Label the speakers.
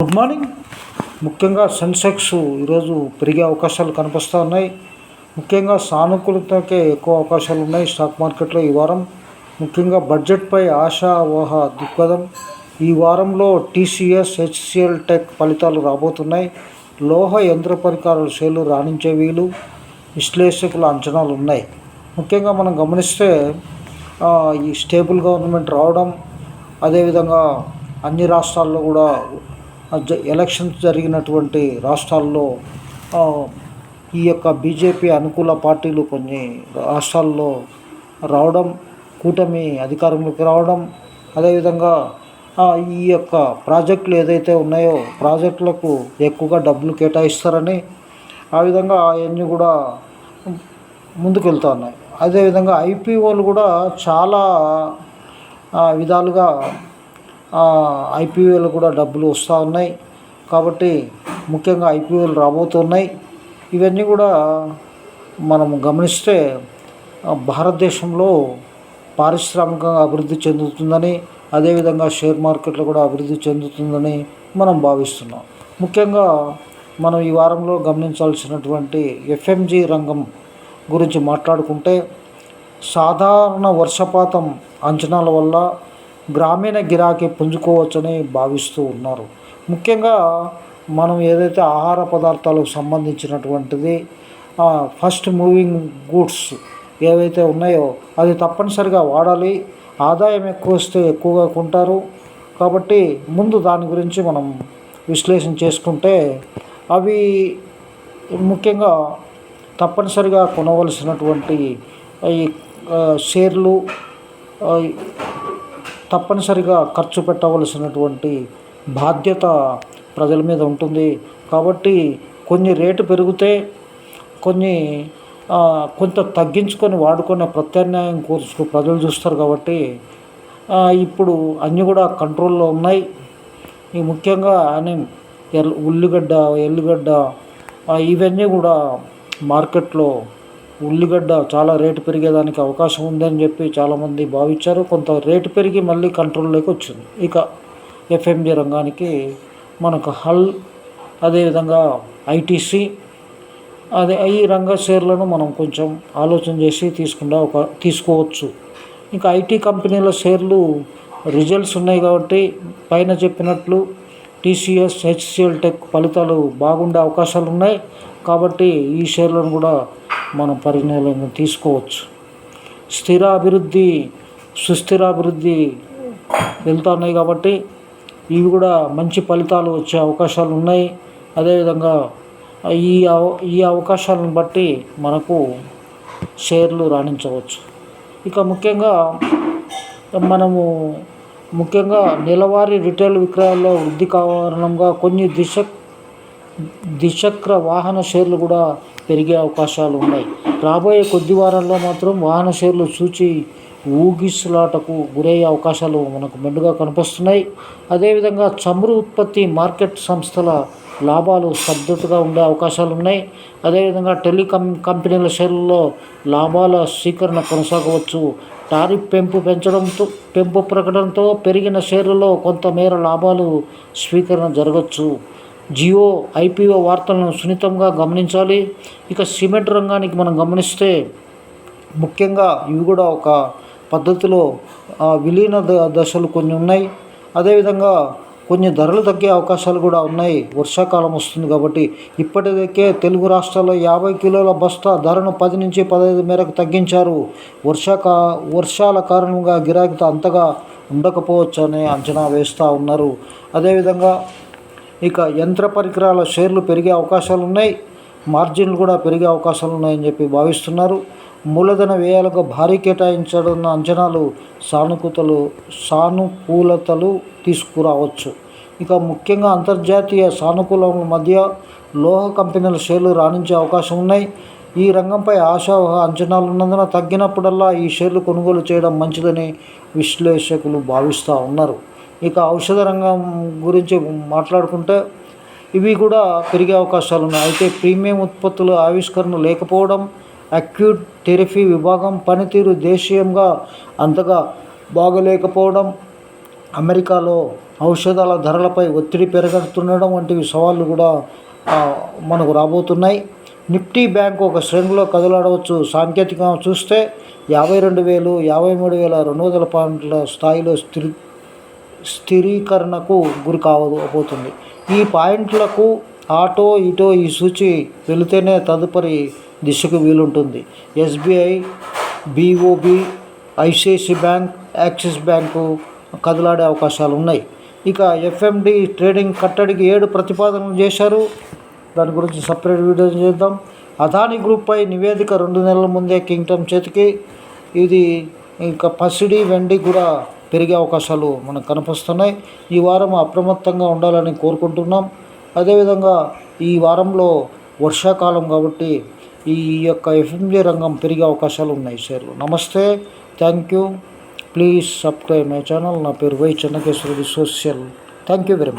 Speaker 1: Good morning ముఖ్యంగా సెన్సెక్స్ ఈరోజు పెరిగే అవకాశాలు కనిపిస్తూ ఉన్నాయి. ముఖ్యంగా సానుకూలతకే ఎక్కువ అవకాశాలు ఉన్నాయి స్టాక్ మార్కెట్లో ఈ వారం. ముఖ్యంగా బడ్జెట్పై ఆశావహ దృక్పథం. ఈ వారంలో టీసీఎస్ హెచ్సిఎల్ టెక్ ఫలితాలు రాబోతున్నాయి. లోహ యంత్ర పరికరాల సేలు రాణించే వీలు. విశ్లేషకుల అంచనాలు ఉన్నాయి. ముఖ్యంగా మనం గమనిస్తే ఈ స్టేబుల్ గవర్నమెంట్ రావడం అదేవిధంగా అన్ని రాష్ట్రాల్లో కూడా ఎలక్షన్స్ జరిగినటువంటి రాష్ట్రాల్లో ఈ యొక్క బీజేపీ అనుకూల పార్టీలు కొన్ని రాష్ట్రాల్లో రావడం కూటమి అధికారంలోకి రావడం అదేవిధంగా ఈ యొక్క ప్రాజెక్టులు ఏదైతే ఉన్నాయో ప్రాజెక్టులకు ఎక్కువగా డబ్బులు కేటాయిస్తారని ఆ విధంగా అవన్నీ కూడా ముందుకెళ్తూ ఉన్నాయి అదేవిధంగా ఐపీఓలు కూడా చాలా విధాలుగా ఐపీఓలు కూడా డబ్బులు వస్తూ ఉన్నాయి. కాబట్టి ముఖ్యంగా ఐపీఓలు రాబోతున్నాయి. ఇవన్నీ కూడా మనం గమనిస్తే భారతదేశంలో పారిశ్రామికంగా అభివృద్ధి చెందుతుందని అదేవిధంగా షేర్ మార్కెట్లో కూడా అభివృద్ధి చెందుతుందని మనం భావిస్తున్నాం. ముఖ్యంగా మనం ఈ వారంలో గమనించాల్సినటువంటి ఎఫ్ఎంజి రంగం గురించి మాట్లాడుకుంటే సాధారణ వర్షపాతం అంచనాల వల్ల గ్రామీణ గిరాకీ పుంజుకోవచ్చని భావిస్తూ ఉన్నారు. ముఖ్యంగా మనం ఏదైతే ఆహార పదార్థాలకు సంబంధించినటువంటిది ఫస్ట్ మూవింగ్ గూడ్స్ ఏవైతే ఉన్నాయో అది తప్పనిసరిగా వాడాలి. ఆదాయం ఎక్కువ వస్తే ఎక్కువగా కొంటారు. కాబట్టి ముందు దాని గురించి మనం విశ్లేషణ చేసుకుంటే అవి ముఖ్యంగా తప్పనిసరిగా కొనవలసినటువంటి ఈ షేర్లు తప్పనిసరిగా ఖర్చు పెట్టవలసినటువంటి బాధ్యత ప్రజల మీద ఉంటుంది. కాబట్టి కొన్ని రేటు పెరిగితే కొన్ని కొంత తగ్గించుకొని వాడుకునే ప్రత్యామ్నాయం కోర్సు ప్రజలు చూస్తారు కాబట్టి ఇప్పుడు అన్నీ కూడా కంట్రోల్లో ఉన్నాయి. ఈ ముఖ్యంగా అని ఎల్ ఉల్లిగడ్డ ఎల్లిగడ్డ ఇవన్నీ కూడా మార్కెట్లో ఉల్లిగడ్డ చాలా రేటు పెరిగేదానికి అవకాశం ఉందని చెప్పి చాలామంది భావించారు. కొంత రేటు పెరిగి మళ్ళీ కంట్రోల్లోకి వచ్చింది. ఇక ఎఫ్ఎంజి రంగానికి మనకు హల్ అదేవిధంగా ఐటీసీ అదే ఈ రంగ షేర్లను మనం కొంచెం ఆలోచన చేసి తీసుకుండా ఒక తీసుకోవచ్చు. ఇంకా ఐటీ కంపెనీల షేర్లు రిజల్ట్స్ ఉన్నాయి కాబట్టి పైన చెప్పినట్లు టీసీఎస్ హెచ్సిఎల్ టెక్ ఫలితాలు బాగుండే అవకాశాలు ఉన్నాయి. కాబట్టి ఈ షేర్లను కూడా మనం పరిగణలోకి తీసుకోవచ్చు. స్థిర అభివృద్ధి సుస్థిర అభివృద్ధి వెళ్తున్నాయి కాబట్టి ఇవి కూడా మంచి ఫలితాలు వచ్చే అవకాశాలు ఉన్నాయి. అదేవిధంగా ఈ అవ ఈ అవకాశాలను బట్టి మనకు షేర్లు రాణించవచ్చు. ఇక ముఖ్యంగా మనము ముఖ్యంగా నెలవారీ రిటైల్ విక్రయాల్లో వృద్ధి కారణంగా కొన్ని దిశ ద్విచక్ర వాహన షేర్లు కూడా పెరిగే అవకాశాలు ఉన్నాయి. రాబోయే కొద్ది వారాల్లో మాత్రం వాహన షేర్లు సూచి ఊగిసలాటకు గురయ్యే అవకాశాలు మనకు మెండుగా కనిపిస్తున్నాయి. అదేవిధంగా చమురు ఉత్పత్తి మార్కెట్ సంస్థల లాభాలు సద్దతుగా ఉండే అవకాశాలు ఉన్నాయి. అదేవిధంగా టెలికాం కంపెనీల షేర్లలో లాభాల స్వీకరణ కొనసాగవచ్చు. టారిఫ్ పెంపు పెంచడంతో పెంపు ప్రకటనతో పెరిగిన షేర్లలో కొంతమేర లాభాలు స్వీకరణ జరగవచ్చు జియో ఐపీఓ వార్తలను సున్నితంగా గమనించాలి. ఇక సిమెంట్ రంగానికి మనం గమనిస్తే ముఖ్యంగా ఇవి కూడా ఒక పద్ధతిలో విలీన ద- దశలు కొన్ని ఉన్నాయి. అదేవిధంగా కొన్ని ధరలు తగ్గే అవకాశాలు కూడా ఉన్నాయి. వర్షాకాలం వస్తుంది కాబట్టి ఇప్పటికే తెలుగు రాష్ట్రాల్లో యాభై కిలోల బస్తా ధరను పది నుంచి పదహైదు మేరకు తగ్గించారు. వర్షాకా వర్షాల కారణంగా గిరాకీతో అంతగా ఉండకపోవచ్చు అనే అంచనా వేస్తూ ఉన్నారు. అదేవిధంగా ఇక యంత్ర పరికరాల షేర్లు పెరిగే అవకాశాలు ఉన్నాయి మార్జిన్లు కూడా పెరిగే అవకాశాలు ఉన్నాయని చెప్పి భావిస్తున్నారు. మూలధన వ్యయాలకు భారీ కేటాయించడం అంచనాలు సానుకూతలు సానుకూలతలు తీసుకురావచ్చు. ఇక ముఖ్యంగా అంతర్జాతీయ సానుకూలముల మధ్య లోహ కంపెనీల షేర్లు రాణించే అవకాశం ఉన్నాయి ఈ రంగంపై ఆశావహ అంచనాలు ఉన్నందున తగ్గినప్పుడల్లా ఈ షేర్లు కొనుగోలు చేయడం మంచిదని విశ్లేషకులు భావిస్తూ ఉన్నారు. ఇక ఔషధ రంగం గురించి మాట్లాడుకుంటే ఇవి కూడా పెరిగే అవకాశాలు ఉన్నాయి. అయితే ప్రీమియం ఉత్పత్తుల ఆవిష్కరణ లేకపోవడం అక్యూట్ థెరపీ విభాగం పనితీరు దేశీయంగా అంతగా బాగలేకపోవడం అమెరికాలో ఔషధాల ధరలపై ఒత్తిడి పెరుగుతుండడం వంటివి సవాళ్ళు కూడా మనకు రాబోతున్నాయి. నిఫ్టీ బ్యాంక్ ఒక శ్రేణిలో కదలాడవచ్చు. సాంకేతికంగా చూస్తే యాభై రెండు వేలు యాభై మూడు వేల రెండు వందల పాయింట్ల స్థాయిలో స్థిర స్థిరీకరణకు గురి కావబోతుంది ఈ పాయింట్లకు ఆటో ఇటో ఈ సూచి వెళితేనే తదుపరి దిశకు వీలుంటుంది. SBI BOB ICICI bank Axis bank కదలాడే అవకాశాలు ఉన్నాయి ఇక ఎఫ్ఎండి ట్రేడింగ్ కట్టడికి ఏడు ప్రతిపాదనలు చేశారు. దాని గురించి సపరేట్ వీడియో చేద్దాం. అదాని గ్రూప్పై నివేదిక రెండు నెలల ముందే కింగ్టమ్ చేతికి. ఇది ఇంకా పసిడి వెండి కూడా పెరిగే అవకాశాలు మనకు కనిపిస్తున్నాయి. ఈ వారం అప్రమత్తంగా ఉండాలని కోరుకుంటున్నాం. అదేవిధంగా ఈ వారంలో వర్షాకాలం కాబట్టి ఈ యొక్క ఎఫ్ఎంజీ రంగం పెరిగే అవకాశాలు ఉన్నాయి షేర్లు నమస్తే. Thank you. Please subscribe my channel. నా పేరు Y Chennakeshwara social. Thank you very much